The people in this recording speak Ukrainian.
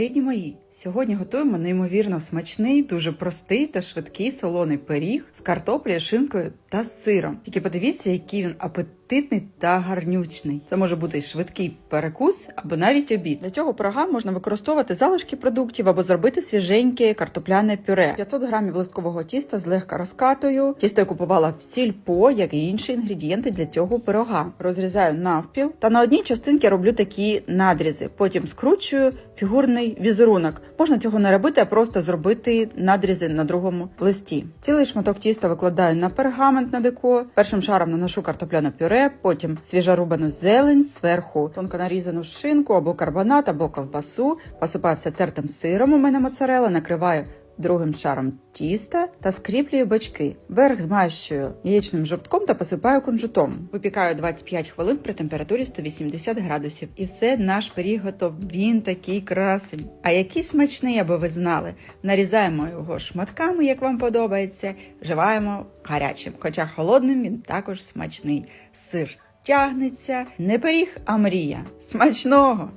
Рідні мої, сьогодні готуємо неймовірно смачний, дуже простий та швидкий солоний пиріг з картоплею, шинкою та сиром. Тільки подивіться, який він апетитний та гарнючний. Це може бути швидкий перекус або навіть обід. Для цього пирога можна використовувати залишки продуктів або зробити свіженьке картопляне пюре. 500 грамів листкового тіста злегка розкатую. Тісто я купувала в сільпо, як і інші інгредієнти для цього пирога. Розрізаю навпіл та на одній частинці роблю такі надрізи. Потім скручую фігурний візерунок. Можна цього не робити, а просто зробити надрізи на другому листі. Цілий шматок тіста викладаю на пергамент на деко. Першим шаром наношу картопляне пюре, потім свіжорубану зелень, зверху тонко нарізану шинку або карбонат, або ковбасу. Посипаю все тертим сиром. У мене моцарела, накриваю другим шаром тіста та скріплюю бачки. Верх змащую яєчним жовтком та посипаю кунжутом. Випікаю 25 хвилин при температурі 180 градусів. І все, наш пиріг готов. Він такий красень. А який смачний, аби ви знали. Нарізаємо його шматками, як вам подобається. Вживаємо гарячим, хоча холодним він також смачний. Сир тягнеться, не пиріг, а мрія. Смачного!